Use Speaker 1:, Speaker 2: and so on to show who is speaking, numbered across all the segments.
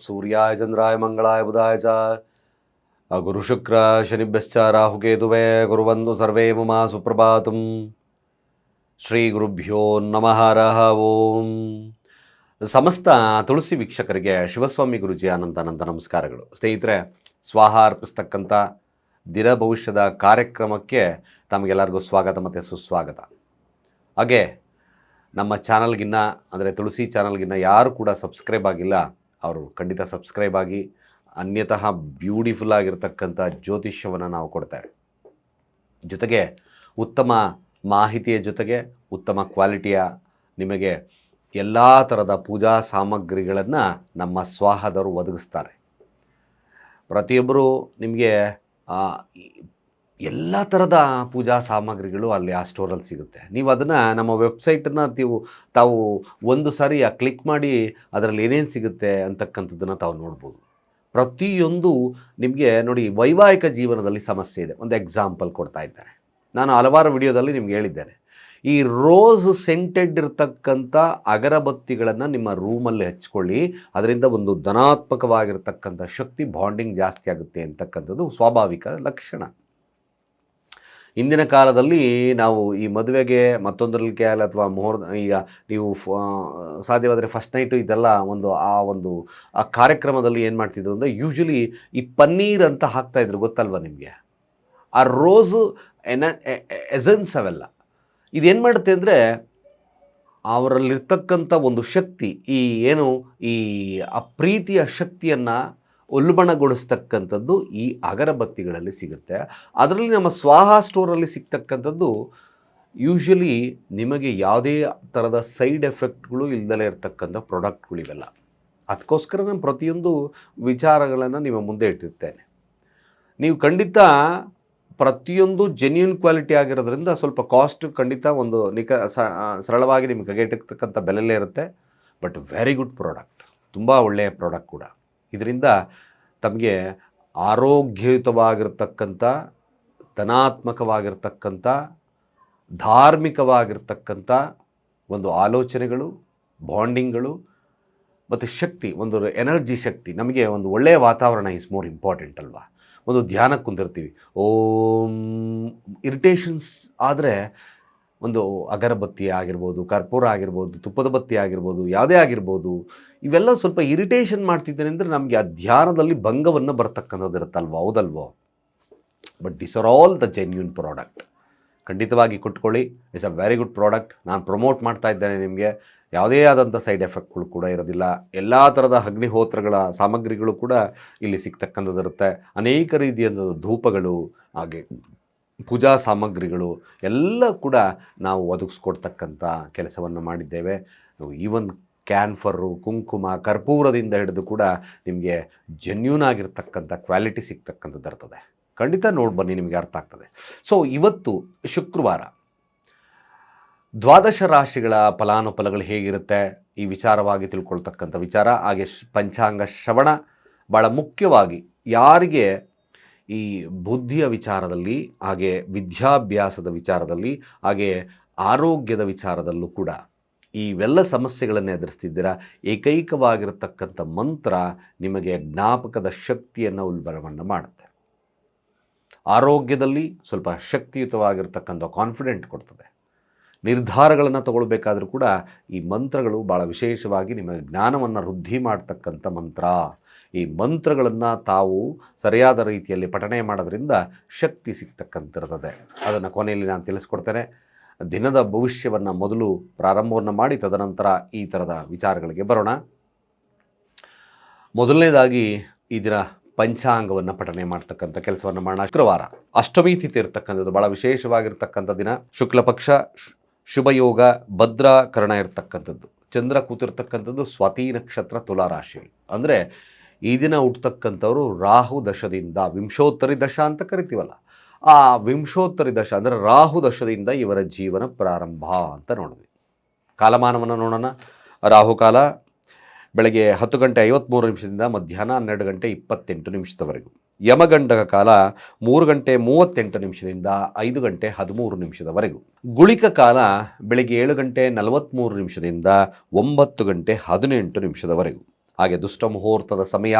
Speaker 1: ಸೂರ್ಯಾಯ ಚಂದ್ರಾಯ ಮಂಗಳಾಯ ಬುಧಾಯ ಚ ಗುರು ಶುಕ್ರ ಶನಿಭ್ಯಶ್ಚ ರಾಹುಕೇತುವೇ ಗುರುವಂದು ಸರ್ವೇ ಮಮ ಸುಪ್ರಭಾತಂ ಶ್ರೀ ಗುರುಭ್ಯೋ ನಮಃ ರಹ ಓಂ ಸಮಸ್ತ ತುಳಸಿ ವೀಕ್ಷಕರಿಗೆ ಶಿವಸ್ವಾಮಿ ಗುರುಜಿ ಅನಂತ ಅನಂತ ನಮಸ್ಕಾರಗಳು. ಸ್ನೇಹಿತರೆ, ಸ್ವಾಹ ಅರ್ಪಿಸ್ತಕ್ಕಂಥ ದಿನ ಭವಿಷ್ಯದ ಕಾರ್ಯಕ್ರಮಕ್ಕೆ ತಮಗೆಲ್ಲರಿಗೂ ಸ್ವಾಗತ ಮತ್ತು ಸುಸ್ವಾಗತ. ಹಾಗೆ ನಮ್ಮ ಚಾನಲ್ಗಿನ್ನ, ಅಂದರೆ ತುಳಸಿ ಚಾನಲ್ಗಿನ್ನ ಯಾರು ಕೂಡ ಸಬ್ಸ್ಕ್ರೈಬ್ ಆಗಿಲ್ಲ ಅವರು ಖಂಡಿತ ಸಬ್ಸ್ಕ್ರೈಬ್ ಆಗಿ, ಅನ್ಯತಃ ಬ್ಯೂಟಿಫುಲ್ ಆಗಿರ್ತಕ್ಕಂಥ ಜ್ಯೋತಿಷ್ಯವನ್ನು ನಾವು ಕೊಡ್ತೇವೆ ಜೊತೆಗೆ ಉತ್ತಮ ಮಾಹಿತಿಯ ಜೊತೆಗೆ ಉತ್ತಮ ಕ್ವಾಲಿಟಿಯ ನಿಮಗೆ ಎಲ್ಲ ಥರದ ಪೂಜಾ ಸಾಮಗ್ರಿಗಳನ್ನು ನಮ್ಮ ಸ್ವಾಹದವರು ಒದಗಿಸ್ತಾರೆ. ಪ್ರತಿಯೊಬ್ಬರು ನಿಮಗೆ ಎಲ್ಲ ಥರದ ಪೂಜಾ ಸಾಮಗ್ರಿಗಳು ಅಲ್ಲಿ ಆ ಸ್ಟೋರಲ್ಲಿ ಸಿಗುತ್ತೆ. ನೀವು ಅದನ್ನು ನಮ್ಮ ವೆಬ್ಸೈಟನ್ನು ನೀವು ತಾವು ಒಂದು ಸಾರಿ ಆ ಕ್ಲಿಕ್ ಮಾಡಿ ಅದರಲ್ಲಿ ಏನೇನು ಸಿಗುತ್ತೆ ಅಂತಕ್ಕಂಥದ್ದನ್ನು ತಾವು ನೋಡ್ಬೋದು. ಪ್ರತಿಯೊಂದು ನಿಮಗೆ ನೋಡಿ ವೈವಾಹಿಕ ಜೀವನದಲ್ಲಿ ಸಮಸ್ಯೆ ಇದೆ. ಒಂದು ಎಕ್ಸಾಂಪಲ್ ಕೊಡ್ತಾ ಇದ್ದಾರೆ. ನಾನು ಹಲವಾರು ವಿಡಿಯೋದಲ್ಲಿ ನಿಮ್ಗೆ ಹೇಳಿದ್ದೇನೆ. ಈ ರೋಸ್ ಸೆಂಟೆಡ್ ಇರತಕ್ಕಂಥ ಅಗರಬತ್ತಿಗಳನ್ನು ನಿಮ್ಮ ರೂಮಲ್ಲಿ ಹಚ್ಕೊಳ್ಳಿ. ಅದರಿಂದ ಒಂದು ಧನಾತ್ಮಕವಾಗಿರ್ತಕ್ಕಂಥ ಶಕ್ತಿ ಬಾಂಡಿಂಗ್ ಜಾಸ್ತಿ ಆಗುತ್ತೆ ಅಂತಕ್ಕಂಥದ್ದು ಸ್ವಾಭಾವಿಕ ಲಕ್ಷಣ. ಇಂದಿನ ಕಾಲದಲ್ಲಿ ನಾವು ಈ ಮದುವೆಗೆ ಮತ್ತೊಂದರಲ್ಲಿ ಕೇಳ ಅಥವಾ ಮುಹೂರ್ತ ಈಗ ನೀವು ಸಾಧ್ಯವಾದರೆ ಫಸ್ಟ್ ನೈಟು ಇದೆಲ್ಲ ಒಂದು, ಆ ಒಂದು, ಆ ಕಾರ್ಯಕ್ರಮದಲ್ಲಿ ಏನು ಮಾಡ್ತಿದ್ರು ಅಂದರೆ ಯೂಶ್ವಲಿ ಈ ಪನ್ನೀರ್ ಅಂತ ಹಾಕ್ತಾಯಿದ್ರು ಗೊತ್ತಲ್ವ ನಿಮಗೆ? ಆ ರೋಸು ಎನ ಎಸೆನ್ಸ್ ಅವೆಲ್ಲ. ಇದೇನು ಮಾಡುತ್ತೆ ಅಂದರೆ ಅವರಲ್ಲಿರ್ತಕ್ಕಂಥ ಒಂದು ಶಕ್ತಿ, ಈ ಏನು, ಈ ಆ ಪ್ರೀತಿಯ ಶಕ್ತಿಯನ್ನು ಉಲ್ಬಣಗೊಳಿಸ್ತಕ್ಕಂಥದ್ದು ಈ ಅಗರಬತ್ತಿಗಳಲ್ಲಿ ಸಿಗುತ್ತೆ. ಅದರಲ್ಲಿ ನಮ್ಮ ಸ್ವಾಹ ಸ್ಟೋರಲ್ಲಿ ಸಿಗ್ತಕ್ಕಂಥದ್ದು ಯೂಶ್ವಲಿ ನಿಮಗೆ ಯಾವುದೇ ಥರದ ಸೈಡ್ ಎಫೆಕ್ಟ್ಗಳು ಇಲ್ದಲೇ ಇರತಕ್ಕಂಥ ಪ್ರಾಡಕ್ಟ್ಗಳಿವೆಲ್ಲ. ಅದಕ್ಕೋಸ್ಕರ ನಾನು ಪ್ರತಿಯೊಂದು ವಿಚಾರಗಳನ್ನು ನಿಮ್ಮ ಮುಂದೆ ಇಟ್ಟಿರ್ತೇನೆ. ನೀವು ಖಂಡಿತ ಪ್ರತಿಯೊಂದು ಜೆನ್ಯೂನ್ ಕ್ವಾಲಿಟಿ ಆಗಿರೋದ್ರಿಂದ ಸ್ವಲ್ಪ ಕಾಸ್ಟ್ ಖಂಡಿತ ಒಂದು ನಿಕ ಸರಳವಾಗಿ ನಿಮಗೆ ಕಗೆಟಕ್ಕಂಥ ಬೆಲೆಯಲ್ಲೇ ಇರುತ್ತೆ. ಬಟ್ ವೆರಿ ಗುಡ್ ಪ್ರಾಡಕ್ಟ್ ತುಂಬ ಒಳ್ಳೆಯ ಪ್ರಾಡಕ್ಟ್ ಕೂಡ. ಇದರಿಂದ ತಮಗೆ ಆರೋಗ್ಯಯುತವಾಗಿರ್ತಕ್ಕಂಥ, ಧನಾತ್ಮಕವಾಗಿರ್ತಕ್ಕಂಥ, ಧಾರ್ಮಿಕವಾಗಿರ್ತಕ್ಕಂಥ ಒಂದು ಆಲೋಚನೆಗಳು, ಬಾಂಡಿಂಗ್ಗಳು ಮತ್ತು ಶಕ್ತಿ, ಒಂದು ಎನರ್ಜಿ ಶಕ್ತಿ ನಮಗೆ ಒಂದು ಒಳ್ಳೆಯ ವಾತಾವರಣ ಇಸ್ ಮೋರ್ ಇಂಪಾರ್ಟೆಂಟ್ ಅಲ್ವಾ? ಒಂದು ಧ್ಯಾನಕ್ಕೆ ಕುಂದಿರ್ತೀವಿ. ಓಂ, ಇರಿಟೇಷನ್ಸ್ ಆದರೆ ಒಂದು ಅಗರಬತ್ತಿ ಆಗಿರ್ಬೋದು, ಕರ್ಪೂರ ಆಗಿರ್ಬೋದು, ತುಪ್ಪದ ಬತ್ತಿ ಆಗಿರ್ಬೋದು, ಯಾವುದೇ ಆಗಿರ್ಬೋದು, ಇವೆಲ್ಲ ಸ್ವಲ್ಪ ಇರಿಟೇಷನ್ ಮಾಡ್ತಿದ್ದೇನೆ ಅಂದರೆ ನಮಗೆ ಆ ಧ್ಯಾನದಲ್ಲಿ ಭಂಗವನ್ನು ಬರ್ತಕ್ಕಂಥದ್ದು ಇರುತ್ತಲ್ವ? ಹೌದಲ್ವೋ? But this are all the genuine product ಖಂಡಿತವಾಗಿ ಕೊಟ್ಕೊಳ್ಳಿ. It's a very good product ನಾನು ಪ್ರಮೋಟ್ ಮಾಡ್ತಾ ಇದ್ದೇನೆ ನಿಮಗೆ. ಯಾವುದೇ ಆದಂಥ ಸೈಡ್ ಎಫೆಕ್ಟ್ಗಳು ಕೂಡ ಇರೋದಿಲ್ಲ. ಎಲ್ಲ ಥರದ ಅಗ್ನಿಹೋತ್ರಗಳ ಸಾಮಗ್ರಿಗಳು ಕೂಡ ಇಲ್ಲಿ ಸಿಗ್ತಕ್ಕಂಥದ್ದಿರುತ್ತೆ ಅನೇಕ ರೀತಿಯಾದ ಧೂಪಗಳು ಹಾಗೆ. ಪೂಜಾ ಸಾಮಗ್ರಿಗಳು ಎಲ್ಲ ಕೂಡ ನಾವು ಒದಗಿಸ್ಕೊಡ್ತಕ್ಕಂಥ ಕೆಲಸವನ್ನು ಮಾಡಿದ್ದೇವೆ. ಈವನ್ ಕ್ಯಾನ್ಫರು ಕುಂಕುಮ, ಕರ್ಪೂರದಿಂದ ಹಿಡಿದು ಕೂಡ ನಿಮಗೆ ಜೆನ್ಯೂನ್ ಆಗಿರ್ತಕ್ಕಂಥ ಕ್ವಾಲಿಟಿ ಸಿಗ್ತಕ್ಕಂಥದ್ದು ಇರ್ತದೆ. ಖಂಡಿತ ನೋಡಿ ಬನ್ನಿ, ನಿಮಗೆ ಅರ್ಥ ಆಗ್ತದೆ. ಸೊ ಇವತ್ತು ಶುಕ್ರವಾರ ದ್ವಾದಶ ರಾಶಿಗಳ ಫಲಾನುಫಲಗಳು ಹೇಗಿರುತ್ತೆ? ಈ ವಿಚಾರವಾಗಿ ತಿಳ್ಕೊಳ್ತಕ್ಕಂಥ ವಿಚಾರ. ಹಾಗೆ ಪಂಚಾಂಗ ಶ್ರವಣ ಭಾಳ ಮುಖ್ಯವಾಗಿ ಯಾರಿಗೆ ಈ ಬುದ್ಧಿಯ ವಿಚಾರದಲ್ಲಿ, ಹಾಗೆ ವಿದ್ಯಾಭ್ಯಾಸದ ವಿಚಾರದಲ್ಲಿ, ಹಾಗೆ ಆರೋಗ್ಯದ ವಿಚಾರದಲ್ಲೂ ಕೂಡ ಇವೆಲ್ಲ ಸಮಸ್ಯೆಗಳನ್ನು ಎದುರಿಸ್ತಿದ್ದೀರಾ? ಏಕೈಕವಾಗಿರತಕ್ಕಂಥ ಮಂತ್ರ ನಿಮಗೆ ಜ್ಞಾಪಕದ ಶಕ್ತಿಯನ್ನು ಉಲ್ಬಣವನ್ನು ಮಾಡುತ್ತೆ. ಆರೋಗ್ಯದಲ್ಲಿ ಸ್ವಲ್ಪ ಶಕ್ತಿಯುತವಾಗಿರ್ತಕ್ಕಂಥ ಕಾನ್ಫಿಡೆಂಟ್ ಕೊಡ್ತದೆ. ನಿರ್ಧಾರಗಳನ್ನು ತಗೊಳ್ಬೇಕಾದ್ರೂ ಕೂಡ ಈ ಮಂತ್ರಗಳು ಭಾಳ ವಿಶೇಷವಾಗಿ ನಿಮಗೆ ಜ್ಞಾನವನ್ನು ವೃದ್ಧಿ ಮಾಡ್ತಕ್ಕಂಥ ಮಂತ್ರ. ಈ ಮಂತ್ರಗಳನ್ನು ತಾವು ಸರಿಯಾದ ರೀತಿಯಲ್ಲಿ ಪಠಣೆ ಮಾಡೋದ್ರಿಂದ ಶಕ್ತಿ ಸಿಗ್ತಕ್ಕಂತಿರ್ತದೆ ಅದನ್ನು ಕೊನೆಯಲ್ಲಿ ನಾನು ತಿಳಿಸ್ಕೊಡ್ತೇನೆ. ದಿನದ ಭವಿಷ್ಯವನ್ನು ಮೊದಲು ಪ್ರಾರಂಭವನ್ನು ಮಾಡಿ ತದನಂತರ ಈ ಥರದ ವಿಚಾರಗಳಿಗೆ ಬರೋಣ. ಮೊದಲನೇದಾಗಿ ಈ ದಿನ ಪಂಚಾಂಗವನ್ನು ಪಠನೆ ಮಾಡ್ತಕ್ಕಂಥ ಕೆಲಸವನ್ನು ಮಾಡೋಣ. ಶುಕ್ರವಾರ. ಅಷ್ಟಮಿ ತಿಥಿ ಇರತಕ್ಕಂಥದ್ದು ಭಾಳ ವಿಶೇಷವಾಗಿರ್ತಕ್ಕಂಥ ದಿನ. ಶುಕ್ಲ ಪಕ್ಷ, ಶು- ಇರತಕ್ಕಂಥದ್ದು ಯೋಗ, ಭದ್ರಾಕರಣ ಇರ್ತಕ್ಕಂಥದ್ದು. ಚಂದ್ರ ಕೂತಿರ್ತಕ್ಕಂಥದ್ದು ಸ್ವಾತಿ ನಕ್ಷತ್ರ ತುಲಾ ರಾಶಿ ಅಂದರೆ ಈ ದಿನ ಹುಟ್ಟತಕ್ಕಂಥವ್ರು ರಾಹು ದಶದಿಂದ ವಿಂಶೋತ್ತರಿ ದಶ ಅಂತ ಕರಿತೀವಲ್ಲ, ಆ ವಿಂಶೋತ್ತರಿ ದಶ ಅಂದರೆ ರಾಹು ದಶದಿಂದ ಇವರ ಜೀವನ ಪ್ರಾರಂಭ ಅಂತ ನೋಡಿದ್ವಿ. ಕಾಲಮಾನವನ್ನು ನೋಡೋಣ. ರಾಹುಕಾಲ ಬೆಳಗ್ಗೆ ಹತ್ತು ಗಂಟೆ ಐವತ್ತ್ಮೂರು ನಿಮಿಷದಿಂದ ಮಧ್ಯಾಹ್ನ ಹನ್ನೆರಡು ಗಂಟೆ ಇಪ್ಪತ್ತೆಂಟು ನಿಮಿಷದವರೆಗೂ. ಯಮಗಂಡಕ ಕಾಲ ಮೂರು ಗಂಟೆ ಮೂವತ್ತೆಂಟು ನಿಮಿಷದಿಂದ ಐದು ಗಂಟೆ ಹದಿಮೂರು ನಿಮಿಷದವರೆಗೂ. ಗುಳಿಕ ಕಾಲ ಬೆಳಗ್ಗೆ ಏಳು ಗಂಟೆ ನಲವತ್ತ್ಮೂರು ನಿಮಿಷದಿಂದ ಒಂಬತ್ತು ಗಂಟೆ ಹದಿನೆಂಟು ನಿಮಿಷದವರೆಗೂ. ಹಾಗೆ ದುಷ್ಟ ಮುಹೂರ್ತದ ಸಮಯ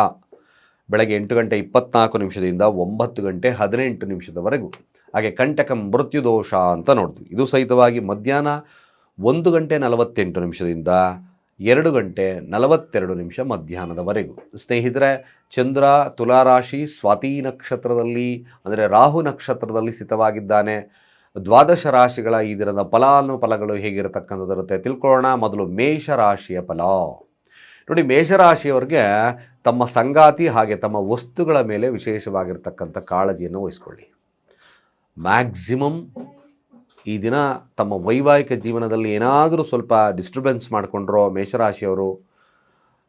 Speaker 1: ಬೆಳಗ್ಗೆ ಎಂಟು ಗಂಟೆ ಇಪ್ಪತ್ನಾಲ್ಕು ನಿಮಿಷದಿಂದ ಒಂಬತ್ತು ಗಂಟೆ ಹದಿನೆಂಟು ನಿಮಿಷದವರೆಗೂ. ಹಾಗೆ ಕಂಟಕ ಮೃತ್ಯುದೋಷ ಅಂತ ನೋಡ್ತೀವಿ. ಇದು ಸಹಿತವಾಗಿ ಮಧ್ಯಾಹ್ನ ಒಂದು ಗಂಟೆ ನಲವತ್ತೆಂಟು ನಿಮಿಷದಿಂದ ಎರಡು ಗಂಟೆ ನಲವತ್ತೆರಡು ನಿಮಿಷ ಮಧ್ಯಾಹ್ನದವರೆಗೂ. ಸ್ನೇಹಿತರೆ, ಚಂದ್ರ, ತುಲಾರಾಶಿ, ಸ್ವಾತಿ ನಕ್ಷತ್ರದಲ್ಲಿ, ಅಂದರೆ ರಾಹು ನಕ್ಷತ್ರದಲ್ಲಿ ಸ್ಥಿತವಾಗಿದ್ದಾನೆ. ದ್ವಾದಶ ರಾಶಿಗಳ ಈ ದಿನದ ಫಲಾನುಫಲಗಳು ಹೇಗಿರತಕ್ಕಂಥದ್ದಿರುತ್ತೆ ತಿಳ್ಕೊಳ್ಳೋಣ. ಮೊದಲು ಮೇಷ ರಾಶಿಯ ಫಲ. ನೋಡಿ ಮೇಷರಾಶಿಯವ್ರಿಗೆ ತಮ್ಮ ಸಂಗಾತಿ ಹಾಗೆ ತಮ್ಮ ವಸ್ತುಗಳ ಮೇಲೆ ವಿಶೇಷವಾಗಿರ್ತಕ್ಕಂಥ ಕಾಳಜಿಯನ್ನು ವಹಿಸ್ಕೊಳ್ಳಿ. ಮ್ಯಾಕ್ಸಿಮಮ್ ಈ ದಿನ ತಮ್ಮ ವೈವಾಹಿಕ ಜೀವನದಲ್ಲಿ ಏನಾದರೂ ಸ್ವಲ್ಪ ಡಿಸ್ಟರ್ಬೆನ್ಸ್ ಮಾಡಿಕೊಂಡ್ರೋ ಮೇಷರಾಶಿಯವರು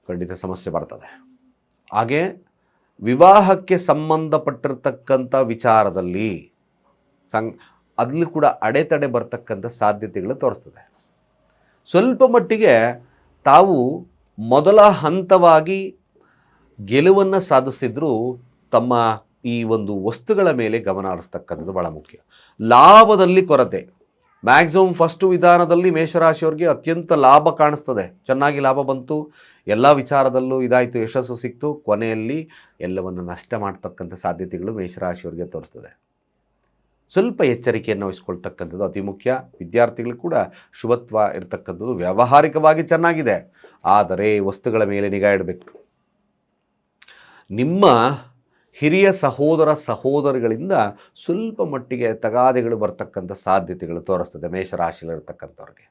Speaker 1: ಖಂಡಿತ ಸಮಸ್ಯೆ ಬರ್ತದೆ. ಹಾಗೆ ವಿವಾಹಕ್ಕೆ ಸಂಬಂಧಪಟ್ಟಿರ್ತಕ್ಕಂಥ ವಿಚಾರದಲ್ಲಿ ಸಂ ಅದಲ್ಲಿ ಕೂಡ ಅಡೆತಡೆ ಬರ್ತಕ್ಕಂಥ ಸಾಧ್ಯತೆಗಳು ತೋರಿಸ್ತದೆ. ಸ್ವಲ್ಪ ಮಟ್ಟಿಗೆ ತಾವು ಮೊದಲ ಹಂತವಾಗಿ ಗೆಲುವನ್ನು ಸಾಧಿಸಿದ್ರು ತಮ್ಮ ಈ ಒಂದು ವಸ್ತುಗಳ ಮೇಲೆ ಗಮನ ಹರಿಸ್ತಕ್ಕಂಥದ್ದು ಭಾಳ ಮುಖ್ಯ. ಲಾಭದಲ್ಲಿ ಕೊರತೆ. ಮ್ಯಾಕ್ಸಿಮಮ್ ಫಸ್ಟು ವಿಧಾನದಲ್ಲಿ ಮೇಷರಾಶಿಯವ್ರಿಗೆ ಅತ್ಯಂತ ಲಾಭ ಕಾಣಿಸ್ತದೆ. ಚೆನ್ನಾಗಿ ಲಾಭ ಬಂತು. ಎಲ್ಲ ವಿಚಾರದಲ್ಲೂ ಇದಾಯಿತು, ಯಶಸ್ಸು ಸಿಕ್ತು. ಕೊನೆಯಲ್ಲಿ ಎಲ್ಲವನ್ನು ನಷ್ಟ ಮಾಡ್ತಕ್ಕಂಥ ಸಾಧ್ಯತೆಗಳು ಮೇಷರಾಶಿಯವ್ರಿಗೆ ತೋರಿಸ್ತದೆ. ಸ್ವಲ್ಪ ಎಚ್ಚರಿಕೆಯನ್ನು ವಹಿಸ್ಕೊಳ್ತಕ್ಕಂಥದ್ದು ಅತಿ ಮುಖ್ಯ. ವಿದ್ಯಾರ್ಥಿಗಳು ಕೂಡ ಶುಭತ್ವ ಇರತಕ್ಕಂಥದ್ದು ವ್ಯಾವಹಾರಿಕವಾಗಿ ಚೆನ್ನಾಗಿದೆ. ಆದರೆ ವಸ್ತುಗಳ ಮೇಲೆ ನಿಗಾ ಇಡಬೇಕು. ನಿಮ್ಮ ಹಿರಿಯ ಸಹೋದರ ಸಹೋದರಿಗಳಿಂದ ಸ್ವಲ್ಪ ಮಟ್ಟಿಗೆ ತಗಾದೆಗಳು ಬರ್ತಕ್ಕಂಥ ಸಾಧ್ಯತೆಗಳು ತೋರಿಸ್ತದೆ ಮೇಷರಾಶಿಯಲ್ಲಿರ್ತಕ್ಕಂಥವ್ರಿಗೆ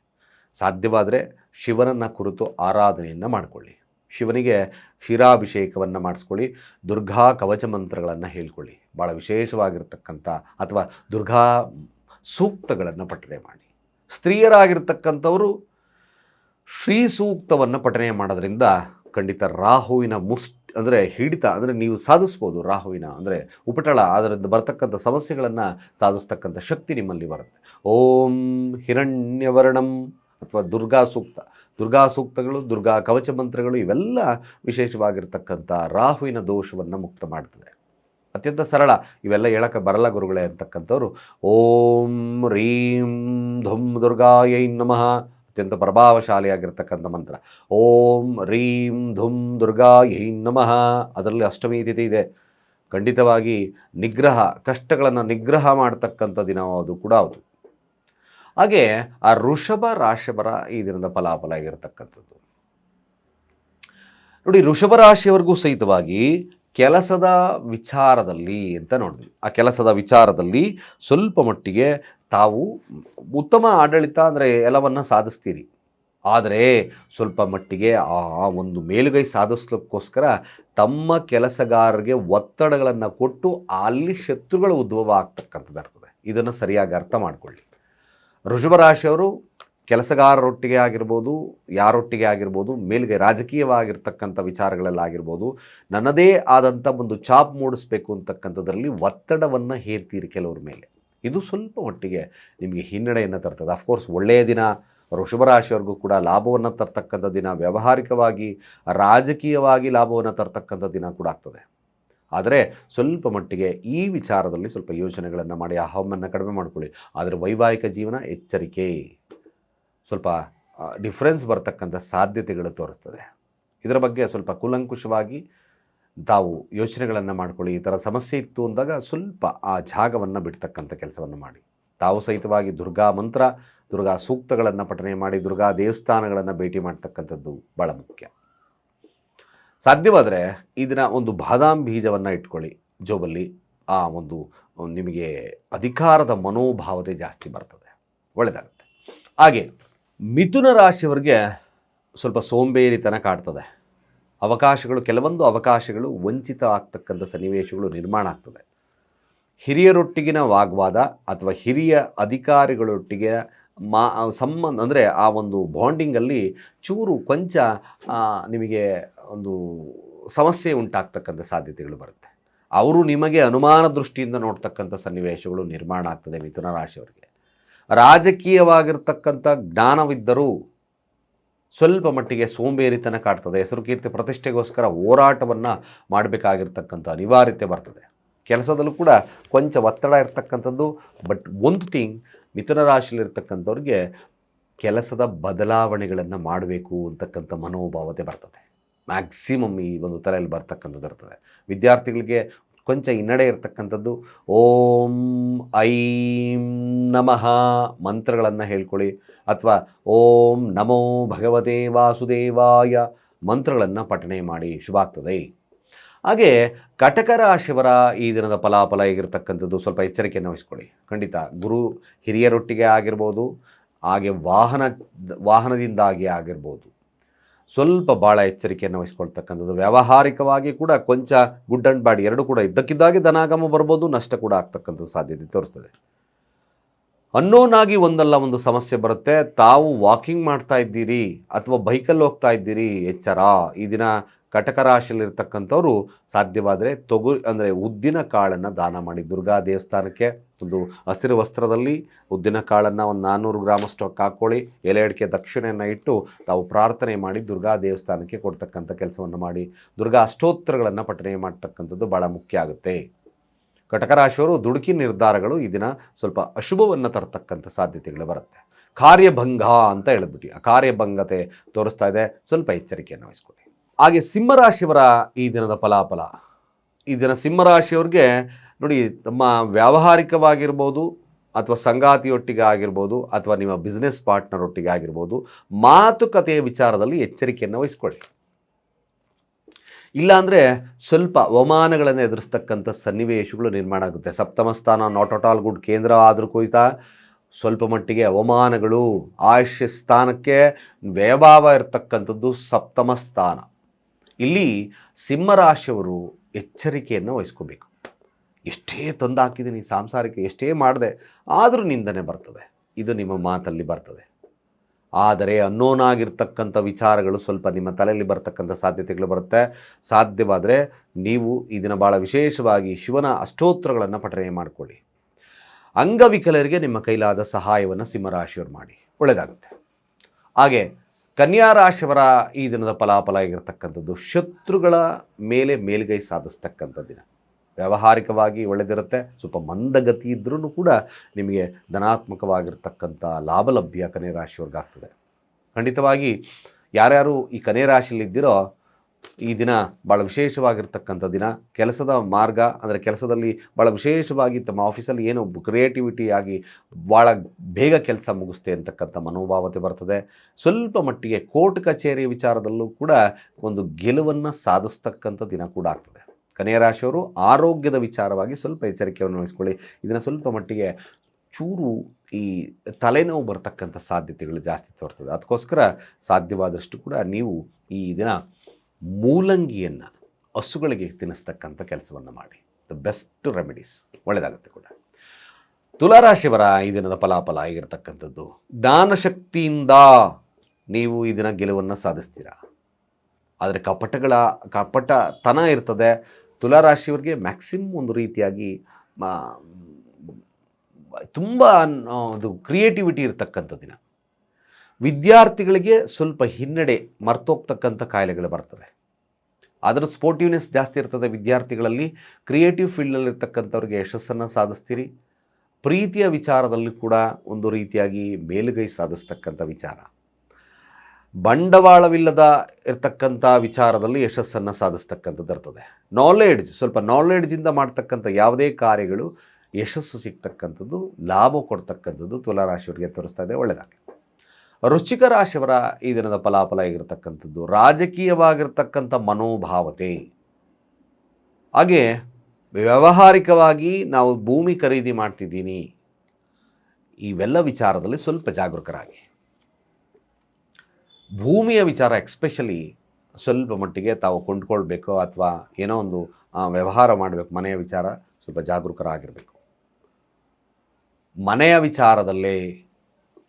Speaker 1: ಸಾಧ್ಯವಾದರೆ ಶಿವನನ್ನು ಕುರಿತು ಆರಾಧನೆಯನ್ನು ಮಾಡಿಕೊಳ್ಳಿ. ಶಿವನಿಗೆ ಕ್ಷೀರಾಭಿಷೇಕವನ್ನು ಮಾಡಿಸ್ಕೊಳ್ಳಿ. ದುರ್ಗಾ ಕವಚ ಮಂತ್ರಗಳನ್ನು ಹೇಳ್ಕೊಳ್ಳಿ. ಭಾಳ ವಿಶೇಷವಾಗಿರ್ತಕ್ಕಂಥ ಅಥವಾ ದುರ್ಗಾ ಸೂಕ್ತಗಳನ್ನು ಪಠನೆ ಮಾಡಿ. ಸ್ತ್ರೀಯರಾಗಿರ್ತಕ್ಕಂಥವರು ಶ್ರೀ ಸೂಕ್ತವನ್ನು ಪಠನೆ ಮಾಡೋದ್ರಿಂದ ಖಂಡಿತ ರಾಹುವಿನ ಮುಷ್ಟ್ ಅಂದರೆ ಹಿಡಿತ ಅಂದರೆ ನೀವು ಸಾಧಿಸ್ಬೋದು ರಾಹುವಿನ ಅಂದರೆ ಉಪಟಳ ಅದರಿಂದ ಬರ್ತಕ್ಕಂಥ ಸಮಸ್ಯೆಗಳನ್ನು ಸಾಧಿಸ್ತಕ್ಕಂಥ ಶಕ್ತಿ ನಿಮ್ಮಲ್ಲಿ ಬರುತ್ತೆ. ಓಂ ಹಿರಣ್ಯವರ್ಣಂ ಅಥವಾ ದುರ್ಗಾ ಸೂಕ್ತ. ದುರ್ಗಾ ಸೂಕ್ತಗಳು, ದುರ್ಗಾ ಕವಚ ಮಂತ್ರಗಳು ಇವೆಲ್ಲ ವಿಶೇಷವಾಗಿರ್ತಕ್ಕಂಥ ರಾಹುವಿನ ದೋಷವನ್ನು ಮುಕ್ತ ಮಾಡ್ತದೆ. ಅತ್ಯಂತ ಸರಳ. ಇವೆಲ್ಲ ಹೇಳಕ್ಕೆ ಬರಲ್ಲ ಗುರುಗಳೇ ಅಂತಕ್ಕಂಥವ್ರು. ಓಂ ರೀಂ ಧುಂ ದುರ್ಗಾಯೈ ನಮಃ. ಅತ್ಯಂತ ಪ್ರಭಾವಶಾಲಿಯಾಗಿರ್ತಕ್ಕಂಥ ಮಂತ್ರ. ಓಂ ರೀಂ ಧುಂ ದುರ್ಗಾಯೈ ನಮಃ. ಅದರಲ್ಲಿ ಅಷ್ಟಮಿ ತಿಥಿ ಇದೆ. ಖಂಡಿತವಾಗಿ ನಿಗ್ರಹ, ಕಷ್ಟಗಳನ್ನು ನಿಗ್ರಹ ಮಾಡ್ತಕ್ಕಂಥ ದಿನ ಅದು ಕೂಡ ಹೌದು ಹಾಗೆ ಆ ಋಷಭ, ರಾಶಿಭರ ಈ ದಿನದ ಫಲಾಫಲ ಆಗಿರತಕ್ಕಂಥದ್ದು. ನೋಡಿ, ಋಷಭ ರಾಶಿಯವರೆಗೂ ಸಹಿತವಾಗಿ ಕೆಲಸದ ವಿಚಾರದಲ್ಲಿ ಅಂತ ನೋಡಿದ್ವಿ. ಆ ಕೆಲಸದ ವಿಚಾರದಲ್ಲಿ ಸ್ವಲ್ಪ ಮಟ್ಟಿಗೆ ತಾವು ಉತ್ತಮ ಆಡಳಿತ ಅಂದರೆ ಎಲ್ಲವನ್ನು ಸಾಧಿಸ್ತೀರಿ. ಆದರೆ ಸ್ವಲ್ಪ ಮಟ್ಟಿಗೆ ಆ ಒಂದು ಮೇಲುಗೈ ಸಾಧಿಸ್ಲಿಕ್ಕೋಸ್ಕರ ತಮ್ಮ ಕೆಲಸಗಾರರಿಗೆ ಒತ್ತಡಗಳನ್ನು ಕೊಟ್ಟು ಅಲ್ಲಿ ಶತ್ರುಗಳ ಉದ್ಭವ ಆಗ್ತಕ್ಕಂಥದ್ದು ಇರ್ತದೆ ಇದನ್ನು ಸರಿಯಾಗಿ ಅರ್ಥ ಮಾಡಿಕೊಳ್ಳಿ. ಋಷಭರಾಶಿಯವರು ಕೆಲಸಗಾರರೊಟ್ಟಿಗೆ ಆಗಿರ್ಬೋದು, ಯಾರೊಟ್ಟಿಗೆ ಆಗಿರ್ಬೋದು, ಮೇಲ್ಗೆ ರಾಜಕೀಯವಾಗಿರ್ತಕ್ಕಂಥ ವಿಚಾರಗಳಲ್ಲಾಗಿರ್ಬೋದು, ನನ್ನದೇ ಆದಂಥ ಒಂದು ಚಾಪ್ ಮೂಡಿಸ್ಬೇಕು ಅಂತಕ್ಕಂಥದ್ರಲ್ಲಿ ಒತ್ತಡವನ್ನು ಹೇರ್ತೀರಿ ಕೆಲವ್ರ ಮೇಲೆ. ಇದು ಸ್ವಲ್ಪ ಮಟ್ಟಿಗೆ ನಿಮಗೆ ಹಿನ್ನಡೆಯನ್ನು ತರ್ತದೆ. ಅಫ್ಕೋರ್ಸ್ ಒಳ್ಳೆಯ ದಿನ ವೃಷಭರಾಶಿಯವ್ರಿಗೂ ಕೂಡ ಲಾಭವನ್ನು ತರ್ತಕ್ಕಂಥ ದಿನ, ವ್ಯಾವಹಾರಿಕವಾಗಿ, ರಾಜಕೀಯವಾಗಿ ಲಾಭವನ್ನು ತರ್ತಕ್ಕಂಥ ದಿನ ಕೂಡ ಆಗ್ತದೆ. ಆದರೆ ಸ್ವಲ್ಪ ಮಟ್ಟಿಗೆ ಈ ವಿಚಾರದಲ್ಲಿ ಸ್ವಲ್ಪ ಯೋಚನೆಗಳನ್ನು ಮಾಡಿ, ಆ ಹವಾಮಾನ ಕಡಿಮೆ ಮಾಡಿಕೊಳ್ಳಿ. ಆದರೆ ವೈವಾಹಿಕ ಜೀವನ ಎಚ್ಚರಿಕೆ. ಸ್ವಲ್ಪ ಡಿಫ್ರೆನ್ಸ್ ಬರ್ತಕ್ಕಂಥ ಸಾಧ್ಯತೆಗಳು ತೋರಿಸ್ತದೆ. ಇದರ ಬಗ್ಗೆ ಸ್ವಲ್ಪ ಕುಲಂಕುಷವಾಗಿ ತಾವು ಯೋಚನೆಗಳನ್ನು ಮಾಡ್ಕೊಳ್ಳಿ. ಈ ಥರ ಸಮಸ್ಯೆ ಇತ್ತು ಅಂದಾಗ ಸ್ವಲ್ಪ ಆ ಜಾಗವನ್ನು ಬಿಡ್ತಕ್ಕಂಥ ಕೆಲಸವನ್ನು ಮಾಡಿ. ತಾವು ಸಹಿತವಾಗಿ ದುರ್ಗಾ ಮಂತ್ರ, ದುರ್ಗಾ ಸೂಕ್ತಗಳನ್ನು ಪಠನೆ ಮಾಡಿ, ದುರ್ಗಾ ದೇವಸ್ಥಾನಗಳನ್ನು ಭೇಟಿ ಮಾಡ್ತಕ್ಕಂಥದ್ದು ಭಾಳ ಮುಖ್ಯ. ಸಾಧ್ಯವಾದರೆ ಇದನ್ನ ಒಂದು ಬಾದಾಮ್ ಬೀಜವನ್ನು ಇಟ್ಕೊಳ್ಳಿ. ಜೋಬಲ್ಲಿ ಆ ಒಂದು, ನಿಮಗೆ ಅಧಿಕಾರದ ಮನೋಭಾವತೆ ಜಾಸ್ತಿ ಬರ್ತದೆ. ಒಳ್ಳೆಯದಾಗುತ್ತೆ ಹಾಗೆ ಮಿಥುನ ರಾಶಿಯವರಿಗೆ ಸ್ವಲ್ಪ ಸೋಂಬೇರಿತನ ಕಾಡ್ತದೆ. ಅವಕಾಶಗಳು, ಕೆಲವೊಂದು ಅವಕಾಶಗಳು ವಂಚಿತ ಆಗ್ತಕ್ಕಂಥ ಸನ್ನಿವೇಶಗಳು ನಿರ್ಮಾಣ ಆಗ್ತದೆ. ಹಿರಿಯರೊಟ್ಟಿಗಿನ ವಾಗ್ವಾದ ಅಥವಾ ಹಿರಿಯ ಅಧಿಕಾರಿಗಳೊಟ್ಟಿಗೆ ಮಾ, ಸಂಬಂಧ, ಅಂದರೆ ಆ ಒಂದು ಬಾಂಡಿಂಗಲ್ಲಿ ಚೂರು ಕೊಂಚ ನಿಮಗೆ ಒಂದು ಸಮಸ್ಯೆ ಉಂಟಾಗ್ತಕ್ಕಂಥ ಸಾಧ್ಯತೆಗಳು ಬರುತ್ತೆ. ಅವರು ನಿಮಗೆ ಅನುಮಾನ ದೃಷ್ಟಿಯಿಂದ ನೋಡ್ತಕ್ಕಂಥ ಸನ್ನಿವೇಶಗಳು ನಿರ್ಮಾಣ ಆಗ್ತದೆ ಮಿಥುನ ರಾಶಿಯವರಿಗೆ. ರಾಜಕೀಯವಾಗಿರ್ತಕ್ಕಂಥ ಜ್ಞಾನವಿದ್ದರೂ ಸ್ವಲ್ಪ ಮಟ್ಟಿಗೆ ಸೋಂಬೇರಿತನ ಕಾಡ್ತದೆ. ಹೆಸರು ಕೀರ್ತಿ ಪ್ರತಿಷ್ಠೆಗೋಸ್ಕರ ಹೋರಾಟವನ್ನು ಮಾಡಬೇಕಾಗಿರ್ತಕ್ಕಂಥ ಅನಿವಾರ್ಯತೆ ಬರ್ತದೆ. ಕೆಲಸದಲ್ಲೂ ಕೂಡ ಕೊಂಚ ಒತ್ತಡ ಇರ್ತಕ್ಕಂಥದ್ದು, ಬಟ್ ಒಂದು ಥಿಂಗ್, ಮಿಥುನ ರಾಶಿಯಲ್ಲಿರ್ತಕ್ಕಂಥವ್ರಿಗೆ ಕೆಲಸದ ಬದಲಾವಣೆಗಳನ್ನು ಮಾಡಬೇಕು ಅಂತಕ್ಕಂಥ ಮನೋಭಾವತೆ ಬರ್ತದೆ. ಮ್ಯಾಕ್ಸಿಮಮ್ ಈ ಒಂದು ತಲೆಯಲ್ಲಿ ಬರ್ತಕ್ಕಂಥದ್ದು ಇರ್ತದೆ ವಿದ್ಯಾರ್ಥಿಗಳಿಗೆ ಕೊಂಚ ಹಿನ್ನಡೆ ಇರತಕ್ಕಂಥದ್ದು. ಓಂ ಐಂ ನಮಃ ಮಂತ್ರಗಳನ್ನು ಹೇಳ್ಕೊಳ್ಳಿ. ಅಥವಾ ಓಂ ನಮೋ ಭಗವತೆ ವಾಸುದೇವಾಯ ಮಂತ್ರಗಳನ್ನು ಪಠಣೆ ಮಾಡಿ ಶುಭ ಆಗ್ತದೆ ಹಾಗೆ ಕಟಕ ರಾಶಿಯವರ ಈ ದಿನದ ಫಲಾಫಲ ಆಗಿರತಕ್ಕಂಥದ್ದು ಸ್ವಲ್ಪ ಎಚ್ಚರಿಕೆಯನ್ನು ವಹಿಸ್ಕೊಳ್ಳಿ. ಖಂಡಿತ ಗುರು ಹಿರಿಯರೊಟ್ಟಿಗೆ ಆಗಿರ್ಬೋದು, ಹಾಗೆ ವಾಹನ, ವಾಹನದಿಂದಾಗಿ ಆಗಿರ್ಬೋದು. ಸ್ವಲ್ಪ ಭಾಳ ಎಚ್ಚರಿಕೆಯನ್ನು ವಹಿಸ್ಕೊಳ್ತಕ್ಕಂಥದ್ದು. ವ್ಯಾವಹಾರಿಕವಾಗಿ ಕೂಡ ಕೊಂಚ ಗುಡ್ ಆ್ಯಂಡ್ ಬ್ಯಾಡ್ ಎರಡು ಕೂಡ ಇದ್ದಕ್ಕಿದ್ದಾಗಿ ಧನಾಗಮ ಬರ್ಬೋದು, ನಷ್ಟ ಕೂಡ ಆಗ್ತಕ್ಕಂಥ ಸಾಧ್ಯತೆ ತೋರಿಸ್ತದೆ. ಅನ್ನೋನಾಗಿ ಒಂದಲ್ಲ ಒಂದು ಸಮಸ್ಯೆ ಬರುತ್ತೆ. ತಾವು ವಾಕಿಂಗ್ ಮಾಡ್ತಾ ಇದ್ದೀರಿ ಅಥವಾ ಬೈಕಲ್ಲಿ ಹೋಗ್ತಾ ಇದ್ದೀರಿ, ಎಚ್ಚರ. ಈ ದಿನ ಕಟಕ ರಾಶಿಯಲ್ಲಿರ್ತಕ್ಕಂಥವ್ರು ಸಾಧ್ಯವಾದರೆ ತೊಗು, ಅಂದರೆ ಉದ್ದಿನ ಕಾಳನ್ನು ದಾನ ಮಾಡಿ. ದುರ್ಗಾ ದೇವಸ್ಥಾನಕ್ಕೆ ಒಂದು ಹಸಿರು ವಸ್ತ್ರದಲ್ಲಿ ಉದ್ದಿನ ಕಾಳನ್ನು ಒಂದು ನಾನ್ನೂರು ಗ್ರಾಮಷ್ಟು ಹಾಕ್ಕೊಳ್ಳಿ ಎಲೆ ಅಡಿಕೆ ದಕ್ಷಿಣೆಯನ್ನು ಇಟ್ಟು ತಾವು ಪ್ರಾರ್ಥನೆ ಮಾಡಿ ದುರ್ಗಾ ದೇವಸ್ಥಾನಕ್ಕೆ ಕೊಡ್ತಕ್ಕಂಥ ಕೆಲಸವನ್ನು ಮಾಡಿ. ದುರ್ಗಾ ಅಷ್ಟೋತ್ತರಗಳನ್ನು ಪಠನೆ ಮಾಡ್ತಕ್ಕಂಥದ್ದು ಭಾಳ ಮುಖ್ಯ ಆಗುತ್ತೆ. ಕಟಕ ರಾಶಿಯವರು ದುಡುಕಿ ನಿರ್ಧಾರಗಳು ಈ ದಿನ ಸ್ವಲ್ಪ ಅಶುಭವನ್ನು ತರತಕ್ಕಂಥ ಸಾಧ್ಯತೆಗಳು ಬರುತ್ತೆ. ಕಾರ್ಯಭಂಗ ಅಂತ ಹೇಳಿದ್ಬಿಟ್ಟು ಆ ಕಾರ್ಯಭಂಗತೆ ತೋರಿಸ್ತಾ ಇದೆ. ಸ್ವಲ್ಪ ಎಚ್ಚರಿಕೆಯನ್ನು ವಹಿಸ್ಕೊಳ್ಳಿ. ಹಾಗೆ ಸಿಂಹರಾಶಿಯವರ ಈ ದಿನದ ಫಲಾಫಲ. ಈ ದಿನ ಸಿಂಹರಾಶಿಯವ್ರಿಗೆ ನೋಡಿ ತಮ್ಮ ವ್ಯಾವಹಾರಿಕವಾಗಿರ್ಬೋದು ಅಥವಾ ಸಂಗಾತಿಯೊಟ್ಟಿಗೆ ಆಗಿರ್ಬೋದು ಅಥವಾ ನಿಮ್ಮ ಬಿಸ್ನೆಸ್ ಪಾರ್ಟ್ನರ್ ಒಟ್ಟಿಗೆ ಆಗಿರ್ಬೋದು, ಮಾತುಕತೆಯ ವಿಚಾರದಲ್ಲಿ ಎಚ್ಚರಿಕೆಯನ್ನು ವಹಿಸ್ಕೊಳ್ಳಿ. ಇಲ್ಲಾಂದರೆ ಸ್ವಲ್ಪ ಅವಮಾನಗಳನ್ನು ಎದುರಿಸ್ತಕ್ಕಂಥ ಸನ್ನಿವೇಶಗಳು ನಿರ್ಮಾಣ ಆಗುತ್ತೆ. ಸಪ್ತಮ ಸ್ಥಾನ ನಾಟ್ ಅಟ್ ಆಲ್ ಗುಡ್ ಕೇಂದ್ರ ಆದರೂ ಕೂಡ ಸ್ವಲ್ಪ ಮಟ್ಟಿಗೆ ಅವಮಾನಗಳು, ಆಯುಷ್ಯ ಸ್ಥಾನಕ್ಕೆ ವ್ಯಯಭಾವ ಇರತಕ್ಕಂಥದ್ದು ಸಪ್ತಮ ಸ್ಥಾನ. ಇಲ್ಲಿ ಸಿಂಹರಾಶಿಯವರು ಎಚ್ಚರಿಕೆಯನ್ನು ವಹಿಸ್ಕೋಬೇಕು. ಎಷ್ಟೇ ತಂದು ಹಾಕಿದ್ದೀನಿ ಸಾಂಸಾರಿಕ ಎಷ್ಟೇ ಮಾಡಿದೆ, ಆದರೂ ನಿಂದನೆ ಬರ್ತದೆ. ಇದು ನಿಮ್ಮ ಮಾತಲ್ಲಿ ಬರ್ತದೆ. ಆದರೆ ಅನ್ನೋನಾಗಿರ್ತಕ್ಕಂಥ ವಿಚಾರಗಳು ಸ್ವಲ್ಪ ನಿಮ್ಮ ತಲೆಯಲ್ಲಿ ಬರ್ತಕ್ಕಂಥ ಸಾಧ್ಯತೆಗಳು ಬರುತ್ತೆ. ಸಾಧ್ಯವಾದರೆ ನೀವು ಈ ದಿನ ಭಾಳ ವಿಶೇಷವಾಗಿ ಶಿವನ ಅಷ್ಟೋತ್ತರಗಳನ್ನು ಪಠನೆ ಮಾಡಿಕೊಳ್ಳಿ. ಅಂಗವಿಕಲರಿಗೆ ನಿಮ್ಮ ಕೈಲಾದ ಸಹಾಯವನ್ನು ಸಿಂಹರಾಶಿಯವರು ಮಾಡಿ. ಒಳ್ಳೆಯದಾಗುತ್ತೆ ಹಾಗೆ ಕನ್ಯಾ ರಾಶಿಯವರ ಈ ದಿನದ ಫಲಾಫಲ ಆಗಿರತಕ್ಕಂಥದ್ದು ಶತ್ರುಗಳ ಮೇಲೆ ಮೇಲುಗೈ ಸಾಧಿಸ್ತಕ್ಕಂಥ ದಿನ. ವ್ಯಾವಹಾರಿಕವಾಗಿ ಒಳ್ಳೆದಿರುತ್ತೆ, ಸ್ವಲ್ಪ ಮಂದಗತಿ ಇದ್ರೂ ಕೂಡ ನಿಮಗೆ ಧನಾತ್ಮಕವಾಗಿರ್ತಕ್ಕಂಥ ಲಾಭ ಲಭ್ಯ ಕನ್ಯಾ ರಾಶಿಯವ್ರಿಗಾಗ್ತದೆ ಖಂಡಿತವಾಗಿ ಯಾರ್ಯಾರು ಈ ಕನ್ಯಾ ರಾಶಿಯಲ್ಲಿದ್ದೀರೋ ಈ ದಿನ ಭಾಳ ವಿಶೇಷವಾಗಿರ್ತಕ್ಕಂಥ ದಿನ. ಕೆಲಸದ ಮಾರ್ಗ ಅಂದರೆ ಕೆಲಸದಲ್ಲಿ ಭಾಳ ವಿಶೇಷವಾಗಿ ತಮ್ಮ ಆಫೀಸಲ್ಲಿ ಏನು ಕ್ರಿಯೇಟಿವಿಟಿ ಆಗಿ ಭಾಳ ಬೇಗ ಕೆಲಸ ಮುಗಿಸ್ತೆ ಅಂತಕ್ಕಂಥ ಮನೋಭಾವತೆ ಬರ್ತದೆ. ಸ್ವಲ್ಪ ಮಟ್ಟಿಗೆ ಕೋರ್ಟ್ ಕಚೇರಿ ವಿಚಾರದಲ್ಲೂ ಕೂಡ ಒಂದು ಗೆಲುವನ್ನು ಸಾಧಿಸ್ತಕ್ಕಂಥ ದಿನ ಕೂಡ ಆಗ್ತದೆ. ಕನ್ಯಾ ರಾಶಿಯವರು ಆರೋಗ್ಯದ ವಿಚಾರವಾಗಿ ಸ್ವಲ್ಪ ಎಚ್ಚರಿಕೆಯನ್ನು ವಹಿಸ್ಕೊಳ್ಳಿ. ಇದನ್ನು ಸ್ವಲ್ಪ ಮಟ್ಟಿಗೆ ಚೂರು ಈ ತಲೆನೋವು ಬರ್ತಕ್ಕಂಥ ಸಾಧ್ಯತೆಗಳು ಜಾಸ್ತಿ ತೋರ್ತದೆ. ಅದಕ್ಕೋಸ್ಕರ ಸಾಧ್ಯವಾದಷ್ಟು ಕೂಡ ನೀವು ಈ ದಿನ ಮೂಲಂಗಿಯನ್ನು ಹಸುಗಳಿಗೆ ತಿನ್ನಿಸ್ತಕ್ಕಂಥ ಕೆಲಸವನ್ನು ಮಾಡಿ. ದ ಬೆಸ್ಟ್ ರೆಮಿಡೀಸ್ ಒಳ್ಳೆಯದಾಗುತ್ತೆ ಕೂಡ. ತುಲಾರಾಶಿಯವರ ಈ ದಿನದ ಫಲಾಫಲ ಆಗಿರತಕ್ಕಂಥದ್ದು ಜ್ಞಾನಶಕ್ತಿಯಿಂದ ನೀವು ಈ ದಿನ ಗೆಲುವನ್ನು ಸಾಧಿಸ್ತೀರಾ? ಆದರೆ ಕಪಟಗಳ, ಕಪಟತನ ಇರ್ತದೆ. ತುಲಾರಾಶಿಯವರಿಗೆ ಮ್ಯಾಕ್ಸಿಮಮ್ ಒಂದು ರೀತಿಯಾಗಿ ತುಂಬ ಅದು ಕ್ರಿಯೇಟಿವಿಟಿ ಇರತಕ್ಕಂಥ ದಿನ. ವಿದ್ಯಾರ್ಥಿಗಳಿಗೆ ಸ್ವಲ್ಪ ಹಿನ್ನಡೆ ಮರ್ತೋಗ್ತಕ್ಕಂಥ ಕಾಯಿಲೆಗಳು ಬರ್ತದೆ ಅದರ ಸ್ಪೋರ್ಟಿವ್ನೆಸ್ ಜಾಸ್ತಿ ಇರ್ತದೆ ವಿದ್ಯಾರ್ಥಿಗಳಲ್ಲಿ. ಕ್ರಿಯೇಟಿವ್ ಫೀಲ್ಡಲ್ಲಿರ್ತಕ್ಕಂಥವ್ರಿಗೆ ಯಶಸ್ಸನ್ನು ಸಾಧಿಸ್ತೀರಿ. ಪ್ರೀತಿಯ ವಿಚಾರದಲ್ಲಿ ಕೂಡ ಒಂದು ರೀತಿಯಾಗಿ ಮೇಲುಗೈ ಸಾಧಿಸ್ತಕ್ಕಂಥ ವಿಚಾರ. ಬಂಡವಾಳವಿಲ್ಲದ ಇರ್ತಕ್ಕಂಥ ವಿಚಾರದಲ್ಲಿ ಯಶಸ್ಸನ್ನು ಸಾಧಿಸ್ತಕ್ಕಂಥದ್ದು ಇರ್ತದೆ. ನಾಲೆಡ್ಜ್ ಸ್ವಲ್ಪ ನಾಲೆಡ್ಜಿಂದ ಮಾಡ್ತಕ್ಕಂಥ ಯಾವುದೇ ಕಾರ್ಯಗಳು ಯಶಸ್ಸು ಸಿಗ್ತಕ್ಕಂಥದ್ದು, ಲಾಭ ಕೊಡ್ತಕ್ಕಂಥದ್ದು ತುಲಾರಾಶಿಯವರಿಗೆ ತೋರಿಸ್ತಾ ಇದೆ. ಒಳ್ಳೆಯದಾಗಿ ರುಚಿಕ ರಾಶಿಯವರ ಈ ದಿನದ ಫಲಾಫಲ ಆಗಿರತಕ್ಕಂಥದ್ದು ರಾಜಕೀಯವಾಗಿರ್ತಕ್ಕಂಥ ಮನೋಭಾವತೆ. ಹಾಗೆ ವ್ಯಾವಹಾರಿಕವಾಗಿ ನಾವು ಭೂಮಿ ಖರೀದಿ ಮಾಡ್ತಿದ್ದೀನಿ. ಇವೆಲ್ಲ ವಿಚಾರದಲ್ಲಿ ಸ್ವಲ್ಪ ಜಾಗೃತರಾಗಿ ಭೂಮಿಯ ವಿಚಾರ ಎಕ್ಸ್ಪೆಷಲಿ ಸ್ವಲ್ಪ ಮಟ್ಟಿಗೆ ತಾವು ಕೊಂಡ್ಕೊಳ್ಬೇಕು ಅಥವಾ ಏನೋ ಒಂದು ವ್ಯವಹಾರ ಮಾಡಬೇಕು, ಮನೆಯ ವಿಚಾರ ಸ್ವಲ್ಪ ಜಾಗರೂಕರಾಗಿರಬೇಕು. ಮನೆಯ ವಿಚಾರದಲ್ಲೇ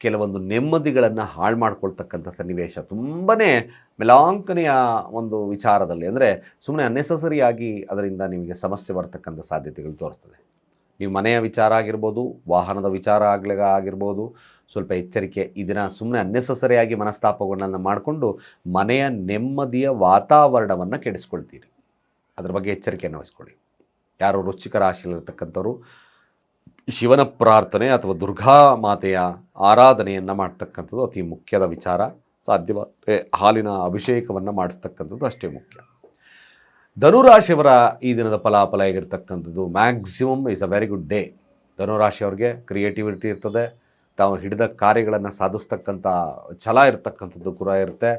Speaker 1: ಕೆಲವೊಂದು ನೆಮ್ಮದಿಗಳನ್ನು ಹಾಳು ಮಾಡ್ಕೊಳ್ತಕ್ಕಂಥ ಸನ್ನಿವೇಶ. ತುಂಬಾ ಮೆಲಾಂಕನೆಯ ಒಂದು ವಿಚಾರದಲ್ಲಿ ಅಂದರೆ ಸುಮ್ಮನೆ ಅನ್ನೆಸಸರಿಯಾಗಿ ಅದರಿಂದ ನಿಮಗೆ ಸಮಸ್ಯೆ ಬರ್ತಕ್ಕಂಥ ಸಾಧ್ಯತೆಗಳು ತೋರಿಸ್ತದೆ. ನೀವು ಮನೆಯ ವಿಚಾರ ಆಗಿರ್ಬೋದು, ವಾಹನದ ವಿಚಾರ ಆಗಲಿ ಆಗಿರ್ಬೋದು, ಸ್ವಲ್ಪ ಎಚ್ಚರಿಕೆ ಇದನ್ನು ಸುಮ್ಮನೆ ಅನ್ನೆಸಸರಿಯಾಗಿ ಮನಸ್ತಾಪಗಳನ್ನು ಮಾಡಿಕೊಂಡು ಮನೆಯ ನೆಮ್ಮದಿಯ ವಾತಾವರಣವನ್ನು ಕೆಡಿಸ್ಕೊಳ್ತೀರಿ. ಅದ್ರ ಬಗ್ಗೆ ಎಚ್ಚರಿಕೆಯನ್ನು ವಹಿಸ್ಕೊಳ್ಳಿ. ಯಾರು ರುಚಿಕರ ರಾಶಿಯಲ್ಲಿರ್ತಕ್ಕಂಥವ್ರು ಶಿವನ ಪ್ರಾರ್ಥನೆ ಅಥವಾ ದುರ್ಗಾ ಮಾತೆಯ ಆರಾಧನೆಯನ್ನು ಮಾಡ್ತಕ್ಕಂಥದ್ದು ಅತಿ ಮುಖ್ಯದ ವಿಚಾರ. ಸಾಧ್ಯವ ಹಾಲಿನ ಅಭಿಷೇಕವನ್ನು ಮಾಡಿಸ್ತಕ್ಕಂಥದ್ದು ಅಷ್ಟೇ ಮುಖ್ಯ. ಧನುರಾಶಿಯವರ ಈ ದಿನದ ಫಲಾಫಲ ಹೇಗಿರ್ತಕ್ಕಂಥದ್ದು? Maximum is a very good day ಧನುರಾಶಿಯವ್ರಿಗೆ creativity ಇರ್ತದೆ. ತಾವು ಹಿಡಿದ ಕಾರ್ಯಗಳನ್ನು ಸಾಧಿಸ್ತಕ್ಕಂಥ ಛಲ ಇರ್ತಕ್ಕಂಥದ್ದು ಕೂಡ ಇರುತ್ತೆ.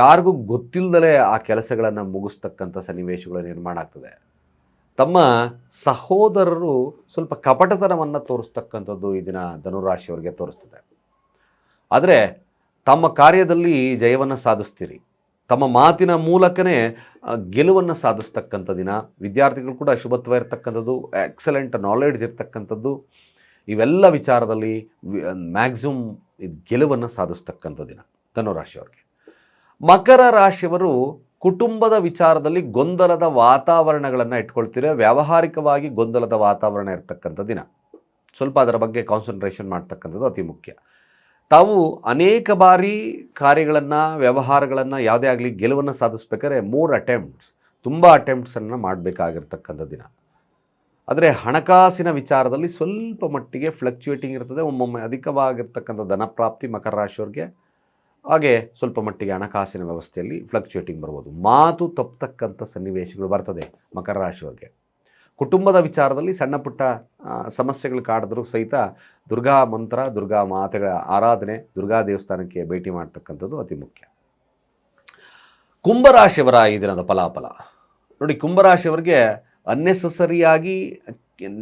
Speaker 1: ಯಾರಿಗೂ ಗೊತ್ತಿಲ್ಲದಲೇ ಆ ಕೆಲಸಗಳನ್ನು ಮುಗಿಸ್ತಕ್ಕಂಥ ಸನ್ನಿವೇಶಗಳು ನಿರ್ಮಾಣ ಆಗ್ತದೆ. ತಮ್ಮ ಸಹೋದರರು ಸ್ವಲ್ಪ ಕಪಟತನವನ್ನು ತೋರಿಸ್ತಕ್ಕಂಥದ್ದು ಈ ದಿನ ಧನುರಾಶಿಯವರಿಗೆ ತೋರಿಸ್ತದೆ. ಆದರೆ ತಮ್ಮ ಕಾರ್ಯದಲ್ಲಿ ಜಯವನ್ನು ಸಾಧಿಸ್ತೀರಿ. ತಮ್ಮ ಮಾತಿನ ಮೂಲಕನೇ ಗೆಲುವನ್ನು ಸಾಧಿಸ್ತಕ್ಕಂಥ ದಿನ. ವಿದ್ಯಾರ್ಥಿಗಳು ಕೂಡ ಶುಭತ್ವ ಇರತಕ್ಕಂಥದ್ದು ಎಕ್ಸಲೆಂಟ್ ನಾಲೆಡ್ಜ್ ಇರ್ತಕ್ಕಂಥದ್ದು. ಇವೆಲ್ಲ ವಿಚಾರದಲ್ಲಿ ಮ್ಯಾಕ್ಸಿಮಮ್ ಇದು ಗೆಲುವನ್ನು ಸಾಧಿಸ್ತಕ್ಕಂಥ ದಿನ ಧನುರಾಶಿಯವ್ರಿಗೆ ಮಕರ ರಾಶಿಯವರು ಕುಟುಂಬದ ವಿಚಾರದಲ್ಲಿ ಗೊಂದಲದ ವಾತಾವರಣಗಳನ್ನು ಇಟ್ಕೊಳ್ತೀರ? ವ್ಯಾವಹಾರಿಕವಾಗಿ ಗೊಂದಲದ ವಾತಾವರಣ ಇರ್ತಕ್ಕಂಥ ದಿನ. ಸ್ವಲ್ಪ ಅದರ ಬಗ್ಗೆ ಕಾನ್ಸಂಟ್ರೇಷನ್ ಮಾಡ್ತಕ್ಕಂಥದ್ದು ಅತಿ ಮುಖ್ಯ. ತಾವು ಅನೇಕ ಬಾರಿ ಕಾರ್ಯಗಳನ್ನು, ವ್ಯವಹಾರಗಳನ್ನು ಯಾವುದೇ ಆಗಲಿ ಗೆಲುವನ್ನು ಸಾಧಿಸ್ಬೇಕಾದ್ರೆ ಮೂರು ಅಟೆಂಪ್ಟ್ಸ್ ತುಂಬ ಅಟೆಂಪ್ಟ್ಸನ್ನು ಮಾಡಬೇಕಾಗಿರ್ತಕ್ಕಂಥ ದಿನ. ಆದರೆ ಹಣಕಾಸಿನ ವಿಚಾರದಲ್ಲಿ ಸ್ವಲ್ಪ ಮಟ್ಟಿಗೆ ಫ್ಲಕ್ಚುಯೇಟಿಂಗ್ ಇರ್ತದೆ. ಒಮ್ಮೊಮ್ಮೆ ಅಧಿಕವಾಗಿರ್ತಕ್ಕಂಥ ಧನಪ್ರಾಪ್ತಿ ಮಕರ ರಾಶಿಯವ್ರಿಗೆ ಹಾಗೆ ಸ್ವಲ್ಪ ಮಟ್ಟಿಗೆ ಹಣಕಾಸಿನ ವ್ಯವಸ್ಥೆಯಲ್ಲಿ ಫ್ಲಕ್ಚುಯೇಟಿಂಗ್ ಬರ್ಬೋದು ಮಾತು ತಪ್ಪತಕ್ಕಂಥ ಸನ್ನಿವೇಶಗಳು ಬರ್ತದೆ ಮಕರ ರಾಶಿಯವರಿಗೆ. ಕುಟುಂಬದ ವಿಚಾರದಲ್ಲಿ ಸಣ್ಣ ಪುಟ್ಟ ಸಮಸ್ಯೆಗಳು ಕಾಡಿದ್ರೂ ಸಹಿತ ದುರ್ಗಾ ಮಂತ್ರ, ದುರ್ಗಾ ಮಾತೆಗಳ ಆರಾಧನೆ, ದುರ್ಗಾ ದೇವಸ್ಥಾನಕ್ಕೆ ಭೇಟಿ ಮಾಡ್ತಕ್ಕಂಥದ್ದು ಅತಿ ಮುಖ್ಯ. ಕುಂಭರಾಶಿಯವರ ಈ ದಿನದ ಫಲಾಫಲ. ನೋಡಿ, ಕುಂಭರಾಶಿಯವರಿಗೆ ಅನ್ನೆಸಸರಿಯಾಗಿ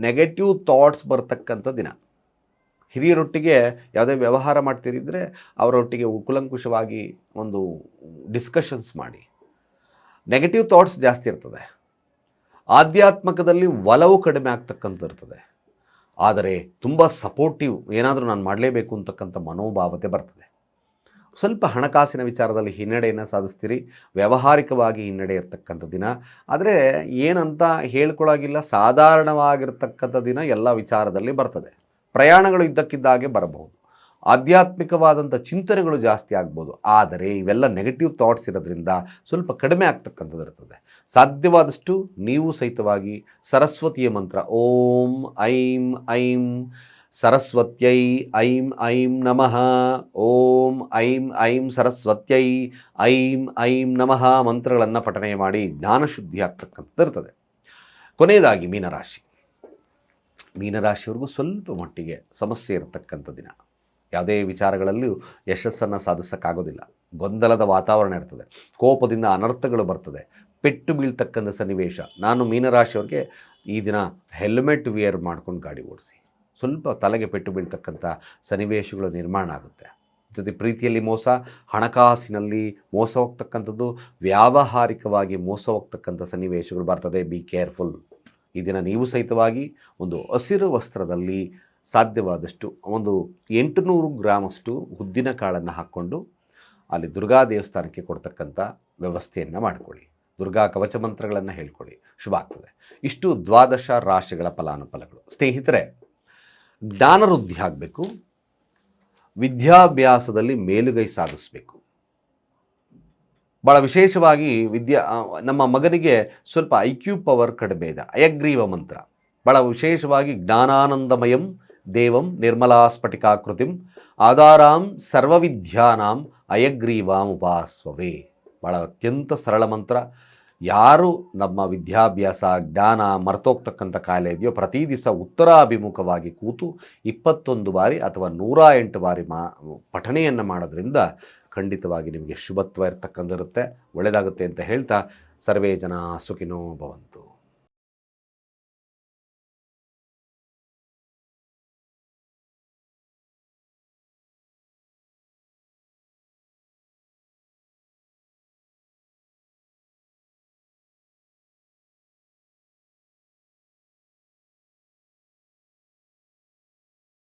Speaker 1: ನೆಗೆಟಿವ್ ಥಾಟ್ಸ್ ಬರ್ತಕ್ಕಂಥ ದಿನ. ಹಿರಿಯರೊಟ್ಟಿಗೆ ಯಾವುದೇ ವ್ಯವಹಾರ ಮಾಡ್ತಿರಿದ್ರೆ ಅವರೊಟ್ಟಿಗೆ ಕುಲಂಕುಷವಾಗಿ ಒಂದು ಡಿಸ್ಕಷನ್ಸ್ ಮಾಡಿ. ನೆಗೆಟಿವ್ ಥಾಟ್ಸ್ ಜಾಸ್ತಿ ಇರ್ತದೆ. ಆಧ್ಯಾತ್ಮಕದಲ್ಲಿ ಒಲವು ಕಡಿಮೆ ಆಗ್ತಕ್ಕಂಥ ಇರ್ತದೆ. ಆದರೆ ತುಂಬ ಸಪೋರ್ಟಿವ್ ಏನಾದರೂ ನಾನು ಮಾಡಲೇಬೇಕು ಅಂತಕ್ಕಂಥ ಮನೋಭಾವತೆ ಬರ್ತದೆ. ಸ್ವಲ್ಪ ಹಣಕಾಸಿನ ವಿಚಾರದಲ್ಲಿ ಹಿನ್ನಡೆಯನ್ನು ಸಾಧಿಸ್ತೀರಿ, ವ್ಯಾವಹಾರಿಕವಾಗಿ ಹಿನ್ನಡೆ ಇರ್ತಕ್ಕಂಥ ದಿನ. ಆದರೆ ಏನಂತ ಹೇಳ್ಕೊಳ್ಳೋಗಿಲ್ಲ ಸಾಧಾರಣವಾಗಿರ್ತಕ್ಕಂಥ ದಿನ ಎಲ್ಲ ವಿಚಾರದಲ್ಲಿ ಬರ್ತದೆ. ಪ್ರಯಾಣಗಳು ಇದ್ದಕ್ಕಿದ್ದಾಗೆ ಬರಬಹುದು. ಆಧ್ಯಾತ್ಮಿಕವಾದಂಥ ಚಿಂತನೆಗಳು ಜಾಸ್ತಿ ಆಗ್ಬೋದು. ಆದರೆ ಇವೆಲ್ಲ ನೆಗೆಟಿವ್ ಥಾಟ್ಸ್ ಇರೋದ್ರಿಂದ ಸ್ವಲ್ಪ ಕಡಿಮೆ ಆಗ್ತಕ್ಕಂಥದ್ದು ಇರ್ತದೆ. ಸಾಧ್ಯವಾದಷ್ಟು ನೀವು ಸಹಿತವಾಗಿ ಸರಸ್ವತಿಯ ಮಂತ್ರ, ಓಂ ಐಂ ಐಂ ಸರಸ್ವತ್ಯೈ ಐಂ ಐಂ ನಮಃ, ಓಂ ಐಂ ಐಂ ಸರಸ್ವತ್ಯೈ ಐಂ ಐಂ ನಮಃ ಮಂತ್ರಗಳನ್ನು ಪಠನೆ ಮಾಡಿ ಜ್ಞಾನಶುದ್ಧಿ ಆಗ್ತಕ್ಕಂಥದ್ದು ಇರ್ತದೆ. ಕೊನೆಯದಾಗಿ ಮೀನರಾಶಿ. ಮೀನರಾಶಿಯವ್ರಿಗೂ ಸ್ವಲ್ಪ ಮಟ್ಟಿಗೆ ಸಮಸ್ಯೆ ಇರತಕ್ಕಂಥ ದಿನ. ಯಾವುದೇ ವಿಚಾರಗಳಲ್ಲೂ ಯಶಸ್ಸನ್ನು ಸಾಧಿಸೋಕ್ಕಾಗೋದಿಲ್ಲ. ಗೊಂದಲದ ವಾತಾವರಣ ಇರ್ತದೆ. ಕೋಪದಿಂದ ಅನರ್ಥಗಳು ಬರ್ತದೆ. ಪೆಟ್ಟು ಬೀಳ್ತಕ್ಕಂಥ ಸನ್ನಿವೇಶ. ನಾನು ಮೀನರಾಶಿಯವ್ರಿಗೆ ಈ ದಿನ ಹೆಲ್ಮೆಟ್ ವಿಯರ್ ಮಾಡ್ಕೊಂಡು ಗಾಡಿ ಓಡಿಸಿ. ಸ್ವಲ್ಪ ತಲೆಗೆ ಪೆಟ್ಟು ಬೀಳ್ತಕ್ಕಂಥ ಸನ್ನಿವೇಶಗಳು ನಿರ್ಮಾಣ ಆಗುತ್ತೆ. ಜೊತೆ ಪ್ರೀತಿಯಲ್ಲಿ ಮೋಸ, ಹಣಕಾಸಿನಲ್ಲಿ ಮೋಸ ಹೋಗ್ತಕ್ಕಂಥದ್ದು, ವ್ಯಾವಹಾರಿಕವಾಗಿ ಮೋಸ ಹೋಗ್ತಕ್ಕಂಥ ಸನ್ನಿವೇಶಗಳು ಬರ್ತದೆ. ಬಿ ಕೇರ್ಫುಲ್ ಈ ದಿನ ನೀವು ಸಹಿತವಾಗಿ ಒಂದು ಹಸಿರು ವಸ್ತ್ರದಲ್ಲಿ ಸಾಧ್ಯವಾದಷ್ಟು ಒಂದು ಎಂಟುನೂರು ಗ್ರಾಮಷ್ಟು ಉದ್ದಿನ ಕಾಳನ್ನು ಹಾಕ್ಕೊಂಡು ಅಲ್ಲಿ ದುರ್ಗಾ ದೇವಸ್ಥಾನಕ್ಕೆ ಕೊಡ್ತಕ್ಕಂಥ ವ್ಯವಸ್ಥೆಯನ್ನು ಮಾಡಿಕೊಳ್ಳಿ. ದುರ್ಗಾ ಕವಚ ಮಂತ್ರಗಳನ್ನು ಹೇಳ್ಕೊಳ್ಳಿ. ಶುಭ ಆಗ್ತದೆ. ಇಷ್ಟು ದ್ವಾದಶ ರಾಶಿಗಳ ಫಲಾನುಫಲಗಳು. ಸ್ನೇಹಿತರೆ, ಜ್ಞಾನವೃದ್ಧಿ ಆಗಬೇಕು. ವಿದ್ಯಾಭ್ಯಾಸದಲ್ಲಿ ಮೇಲುಗೈ ಸಾಧಿಸಬೇಕು. ಭಾಳ ವಿಶೇಷವಾಗಿ ವಿದ್ಯಾ ನಮ್ಮ ಮಗನಿಗೆ ಸ್ವಲ್ಪ ಐ ಕ್ಯೂ ಪವರ್ ಕಡಿಮೆ ಇದೆ. ಅಯಗ್ರೀವ ಮಂತ್ರ. ಭಾಳ ವಿಶೇಷವಾಗಿ ಜ್ಞಾನಾನಂದಮಯಂ ದೇವಂ ನಿರ್ಮಲಾ ಸ್ಫಟಿಕಾಕೃತಿಂ ಆಧಾರಾಂ ಸರ್ವವಿದ್ಯಾನಾಂ ಅಯಗ್ರೀವಾಂ ಉಪಾಸ್ವವೇ. ಭಾಳ ಅತ್ಯಂತ ಸರಳ ಮಂತ್ರ. ಯಾರು ನಮ್ಮ ವಿದ್ಯಾಭ್ಯಾಸ, ಜ್ಞಾನ ಮರ್ತೋಗ್ತಕ್ಕಂಥ ಕಾಯಿಲೆ ಇದೆಯೋ ಪ್ರತಿ ದಿವಸ ಉತ್ತರಾಭಿಮುಖವಾಗಿ ಕೂತು ಇಪ್ಪತ್ತೊಂದು ಬಾರಿ ಅಥವಾ ನೂರ ಎಂಟು ಬಾರಿ ಮಾ, ಪಠಣೆಯನ್ನು ಮಾಡೋದ್ರಿಂದ ಖಂಡಿತವಾಗಿ ನಿಮಗೆ ಶುಭತ್ವ ಇರ್ತಕ್ಕಂಥಿರುತ್ತೆ ಒಳ್ಳೆಯದಾಗುತ್ತೆ ಅಂತ ಹೇಳ್ತಾ ಸರ್ವೇ ಜನ ಸುಖಿನೋ ಭವಂತು.